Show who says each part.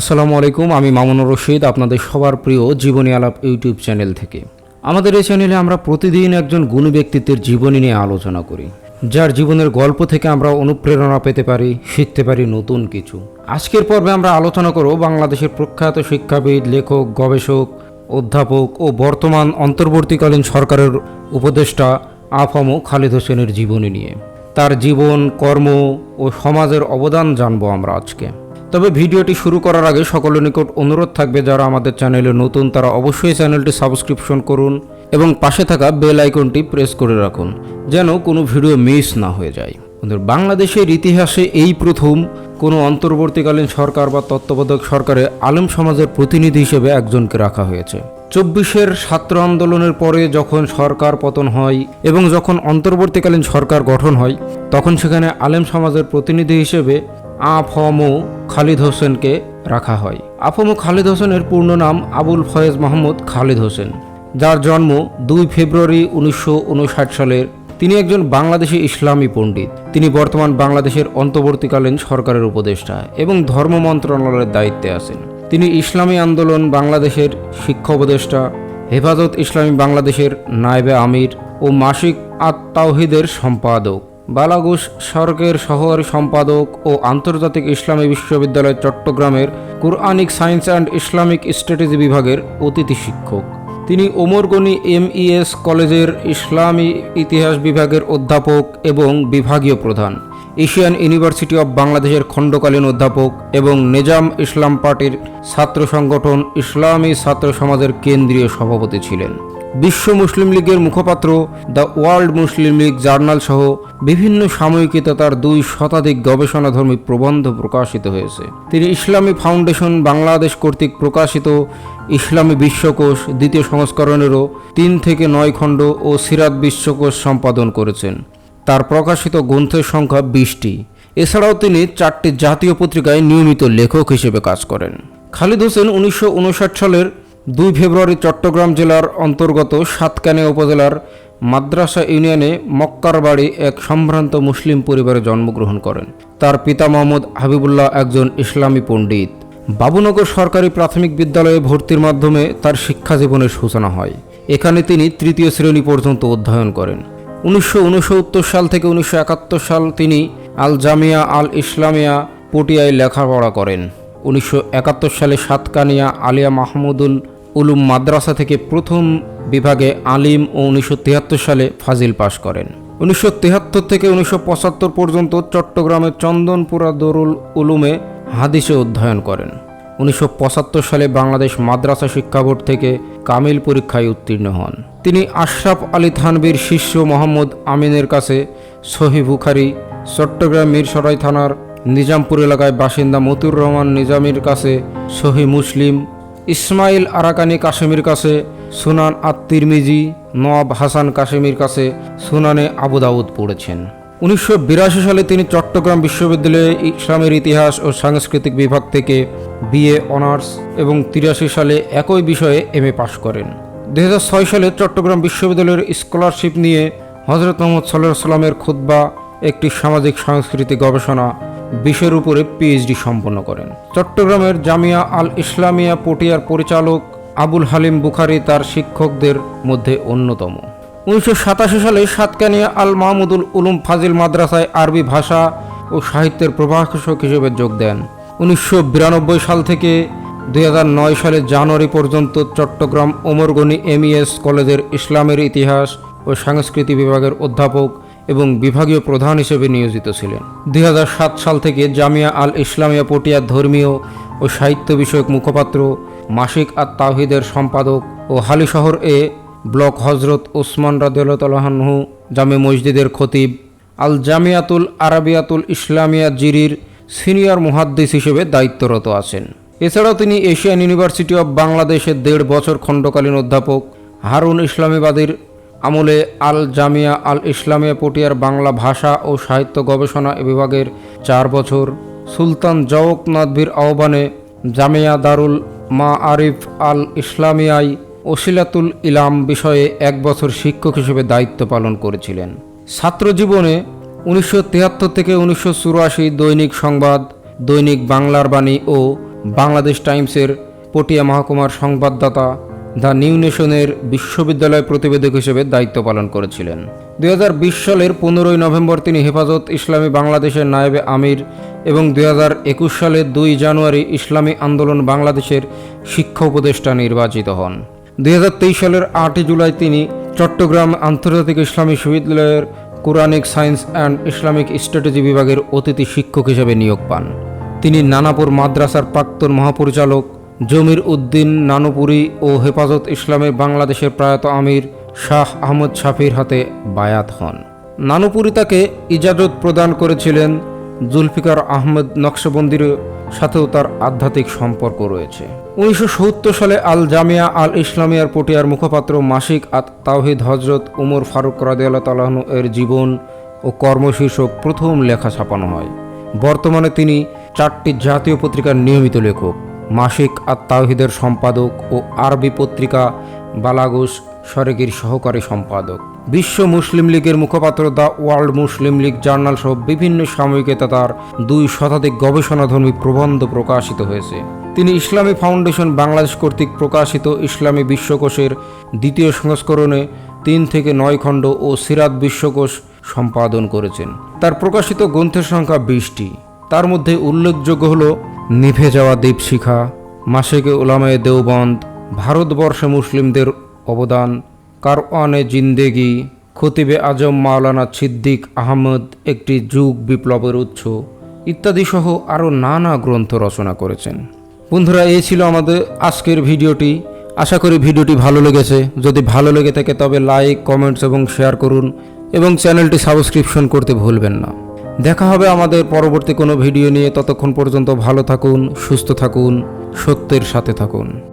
Speaker 1: আসসালামু আলাইকুম, আমি মামুনুর রশিদ, আপনাদের সবার প্রিয় জীবনী আলাপ ইউটিউব চ্যানেল থেকে। আমাদের এই চ্যানেলে আমরা প্রতিদিন একজন গুণী ব্যক্তিত্বের জীবনী নিয়ে আলোচনা করি, যার জীবনের গল্প থেকে আমরা অনুপ্রেরণা পেতে পারি, শিখতে পারি নতুন কিছু। আজকের পর্বে আমরা আলোচনা করব বাংলাদেশের প্রখ্যাত শিক্ষাবিদ, লেখক, গবেষক, অধ্যাপক ও বর্তমান অন্তর্বর্তীকালীন সরকারের উপদেষ্টা আফামো খালিদ হোসেনের জীবনী নিয়ে। তার জীবন, কর্ম ও সমাজের অবদান জানব আমরা আজকে। তবে ভিডিওটি শুরু করার আগে সকলের নিকট অনুরোধ থাকবে, যারা আমাদের চ্যানেলে নতুন তারা অবশ্যই চ্যানেলটি সাবস্ক্রিপশন করুন এবং পাশে থাকা বেল আইকনটি প্রেস করে রাখুন, যেন কোনো ভিডিও মিস না হয়ে যায়। বাংলাদেশের ইতিহাসে এই প্রথম কোনো অন্তর্বর্তীকালীন সরকার বা তত্ত্বাবধায়ক সরকারে আলেম সমাজের প্রতিনিধি হিসেবে একজনকে রাখা হয়েছে। চব্বিশের ছাত্র আন্দোলনের পরে যখন সরকার পতন হয় এবং যখন অন্তর্বর্তীকালীন সরকার গঠন হয়, তখন সেখানে আলেম সমাজের প্রতিনিধি হিসেবে আফমো খালিদ হোসেনকে রাখা হয়। আফমো খালিদ হোসেনের পূর্ণ নাম আবুল ফয়েজ মাহমুদ খালিদ হোসেন, যার জন্ম দুই ফেব্রুয়ারি উনিশশো উনষাট সালের। তিনি একজন বাংলাদেশি ইসলামী পণ্ডিত। তিনি বর্তমান বাংলাদেশের অন্তর্বর্তীকালীন সরকারের উপদেষ্টা এবং ধর্ম মন্ত্রণালয়ের দায়িত্বে আছেন। তিনি ইসলামী আন্দোলন বাংলাদেশের শিক্ষা উপদেষ্টা, হেফাজত ইসলামী বাংলাদেশের নায়েবে আমির ও মাসিক আত তাওহিদের সম্পাদক। বালাগুস সরকের সহকারী সম্পাদক ও আন্তর্জাতিক ইসলামী বিশ্ববিদ্যালয় চট্টগ্রামের Quranic science and Islamic strategy বিভাগের অতিথি শিক্ষক। তিনি ওমরগনি এমইএস কলেজের ইসলামী ইতিহাস বিভাগের অধ্যাপক এবং বিভাগীয় প্রধান, এশিয়ান ইউনিভার্সিটি অব বাংলাদেশের খণ্ডকালীন অধ্যাপক এবং নিজাম ইসলাম পার্টির ছাত্র সংগঠন ইসলামী ছাত্র সমাজের কেন্দ্রীয় সভাপতি ছিলেন। বিশ্ব মুসলিম লীগের মুখপাত্র the World Muslim League journal সহ বিভিন্ন সাময়িকীতে তার দুই শতাধিক গবেষণাধর্মী প্রবন্ধ প্রকাশিত হয়েছে। তিনি ইসলামী ফাউন্ডেশন বাংলাদেশ কর্তৃক প্রকাশিত ইসলামী বিশ্বকোষ দ্বিতীয় সংস্করণেরও তিন থেকে নয় খণ্ড ও সিরাত বিশ্বকোষ সম্পাদন করেছেন। তার প্রকাশিত গ্রন্থের সংখ্যা বিশটি। এছাড়াও তিনি চারটি জাতীয় পত্রিকায় নিয়মিত লেখক হিসেবে কাজ করেন। খালিদ হোসেন উনিশশো উনষাট সালের দুই ফেব্রুয়ারি চট্টগ্রাম জেলার অন্তর্গত সাতকানিয়া উপজেলার মাদ্রাসা ইউনিয়নে মক্কার বাড়ি এক সম্ভ্রান্ত মুসলিম পরিবারে জন্মগ্রহণ করেন। তার পিতা মোহাম্মদ হাবিবুল্লাহ একজন ইসলামী পণ্ডিত। বাবুনগর সরকারি প্রাথমিক বিদ্যালয়ে ভর্তির মাধ্যমে তার শিক্ষা জীবনের সূচনা হয়। এখানে তিনি তৃতীয় শ্রেণি পর্যন্ত অধ্যয়ন করেন। উনিশশো ঊনসত্তর সাল থেকে উনিশশো একাত্তর সাল তিনি আল জামিয়া আল ইসলামিয়া পটিয়ায় লেখাপড়া করেন। উনিশশো একাত্তর সালে সাতকানিয়া আলিয়া মাহমুদুল উলুম মাদ্রাসা থেকে প্রথম বিভাগে আলিম ও উনিশশো সালে ফাজিল পাশ করেন। উনিশশো থেকে উনিশশো পঁচাত্তর পর্যন্ত চট্টগ্রামের চন্দনপুরা দরুল উলুমে হাদিসে অধ্যয়ন করেন। উনিশশো পঁচাত্তর সালে বাংলাদেশ মাদ্রাসা শিক্ষা বোর্ড থেকে কামিল পরীক্ষায় উত্তীর্ণ হন। তিনি আশরাফ আলী থানবীর শিষ্য মোহাম্মদ আমিনের কাছে সহি বুখারি, চট্টগ্রাম মিরসরাই থানার নিজামপুর এলাকায় বাসিন্দা মতুর রহমান নিজামীর কাছে সহি মুসলিম, ইসমাইল আরাকানি কাশেমির কাছে সুনান আত তিরমিজি নওয়াব হাসান কাশেমির কাছে সুনানে আবু দাউদ পড়েছেন। উনিশশো বিরাশি সালে তিনি চট্টগ্রাম বিশ্ববিদ্যালয়ে ইসলামের ইতিহাস ও সাংস্কৃতিক বিভাগ থেকে বিএ অনার্স এবং তিরাশি সালে একই বিষয়ে এম এ পাশ করেন। দু হাজার ছয় সালে চট্টগ্রাম বিশ্ববিদ্যালয়ের স্কলারশিপ নিয়ে হজরত মোহাম্মদ সাল্লাহ সাল্লামের খুদ্া একটি সামাজিক সাংস্কৃতিক গবেষণা বিষয়ের উপরে পিএইচডি সম্পন্ন করেন। চট্টগ্রামের জামিয়া আল ইসলামিয়া পটিয়ার পরিচালক আবুল হালিম বুখারি তার শিক্ষকদের মধ্যে অন্যতম। উনিশশো সালে সাতকানিয়া আল মাহমুদুল উলুম ফাজিল মাদ্রাসায় আরবি ভাষা ও সাহিত্যের প্রভাষক হিসেবে যোগ দেন। উনিশশো বিরানব্বই সাল থেকে দুই সালের জানুয়ারি পর্যন্ত চট্টগ্রাম ওমরগনি এমইএস কলেজের ইসলামের ইতিহাস ও সংস্কৃতি বিভাগের অধ্যাপক এবং বিভাগীয় প্রধান হিসেবে নিয়োজিত ছিলেন। দুই হাজার সাত সাল থেকে জামিয়া আল ইসলামিয়া পটিয়ার ধর্মীয় ও সাহিত্য বিষয়ক মুখপাত্র, মাসিক আর তাহিদের সম্পাদক ও হালিশহর এ ব্লক হজরত ওসমান রাদু জামে মসজিদের খতিব আল জামিয়াতুল আরাবিয়াতুল ইসলামিয়া জিরির সিনিয়র মুহাদ্দিস হিসেবে দায়িত্বরত আছেন। এছাড়াও তিনি এশিয়ান ইউনিভার্সিটি অব বাংলাদেশের দেড় বছর খণ্ডকালীন অধ্যাপক, হারুন ইসলামীবাদীর আমলে আল জামিয়া আল ইসলামিয়া পটিয়ার বাংলা ভাষা ও সাহিত্য গবেষণা বিভাগের চার বছর। সুলতান জওক নাদভির আহ্বানে জামিয়া দারুল মা আরিফ আল ইসলামিয়াই ওসিলাতুল ইলাম বিষয়ে এক বছর শিক্ষক হিসেবে দায়িত্ব পালন করেছিলেন। ছাত্র জীবনে উনিশশো থেকে উনিশশো চুরাশি দৈনিক সংবাদ, দৈনিক বাংলার বাণী ও বাংলাদেশ টাইমসের পটিয়া মহকুমার সংবাদদাতা দ্য নিউ নেশনের বিশ্ববিদ্যালয় প্রতিবেদক হিসেবে দায়িত্ব পালন করেছিলেন। দুই হাজার বিশ সালের পনেরোই নভেম্বর তিনি হেফাজত ইসলামী বাংলাদেশের নায়েবে আমির এবং দু হাজার একুশ সালের দুই জানুয়ারি ইসলামী আন্দোলন বাংলাদেশের শিক্ষা উপদেষ্টা নির্বাচিত হন। দুই হাজার তেইশ সালের আটই জুলাই তিনি চট্টগ্রাম আন্তর্জাতিক ইসলামী বিশ্ববিদ্যালয়ের Quranic science and Islamic strategy বিভাগের অতিথি শিক্ষক হিসেবে নিয়োগ পান। তিনি নানাপুর মাদ্রাসার প্রাক্তন মহাপরিচালক জমির উদ্দিন নানুপুরি ও হেফাজত ইসলামে বাংলাদেশের প্রয়াত আমির শাহ আহমদ শাফির হাতে বায়াত হন। নানুপুরি তাকে ইজাজত প্রদান করেছিলেন জুলফিকার আহমেদ নকশবন্দির সাথেও তার আধ্যাত্মিক সম্পর্ক রয়েছে। উনিশশো সত্তর সালে আল জামিয়া আল ইসলামিয়ার পটিয়ার মুখপাত্র মাসিক আত তাওহিদ হজরত উমর ফারুক রাদিয়াল্লাহ তালাহন এর জীবন ও কর্মশীর্ষক প্রথম লেখা ছাপানো হয়। বর্তমানে তিনি চারটি জাতীয় পত্রিকার নিয়মিত লেখক। মাসিক আত্মাহিদের সম্পাদক ও আরবি পত্রিকা বালাগুস সরেগির সহকারী সম্পাদক। বিশ্ব মুসলিম লীগের মুখপাত্র the World Muslim League journal সহ বিভিন্ন সাময়িকতা তার দুই শতাধিক গবেষণাধর্মী প্রবন্ধ প্রকাশিত হয়েছে। তিনি ইসলামী ফাউন্ডেশন বাংলাদেশ কর্তৃক প্রকাশিত ইসলামী বিশ্বকোষের দ্বিতীয় সংস্করণে তিন থেকে নয় খণ্ড ও সিরাত বিশ্বকোষ সম্পাদন করেছেন। তার প্রকাশিত গ্রন্থের সংখ্যা বিশটি। তার মধ্যে উল্লেখযোগ্য হল নিভে যাওয়া দীপশিখা, মাসেকে ওলামায়ে দেওবন্দ, ভারতবর্ষে মুসলিমদের অবদান, কারওয়ানে জিন্দেগি, খতিবে আজম মাওলানা সিদ্দিক আহমদ একটি যুগ বিপ্লবের উৎস ইত্যাদি সহ আরও নানা গ্রন্থ রচনা করেছেন। বন্ধুরা, এই ছিল আমাদের আজকের ভিডিওটি। আশা করি ভিডিওটি ভালো লেগেছে। যদি ভালো লেগে থাকে তবে লাইক, কমেন্টস এবং শেয়ার করুন এবং চ্যানেলটি সাবস্ক্রিপশন করতে ভুলবেন না। দেখা হবে আমাদের পরবর্তী কোনো ভিডিও নিয়ে। ততক্ষণ পর্যন্ত ভালো থাকুন, সুস্থ থাকুন, সত্যের সাথে থাকুন।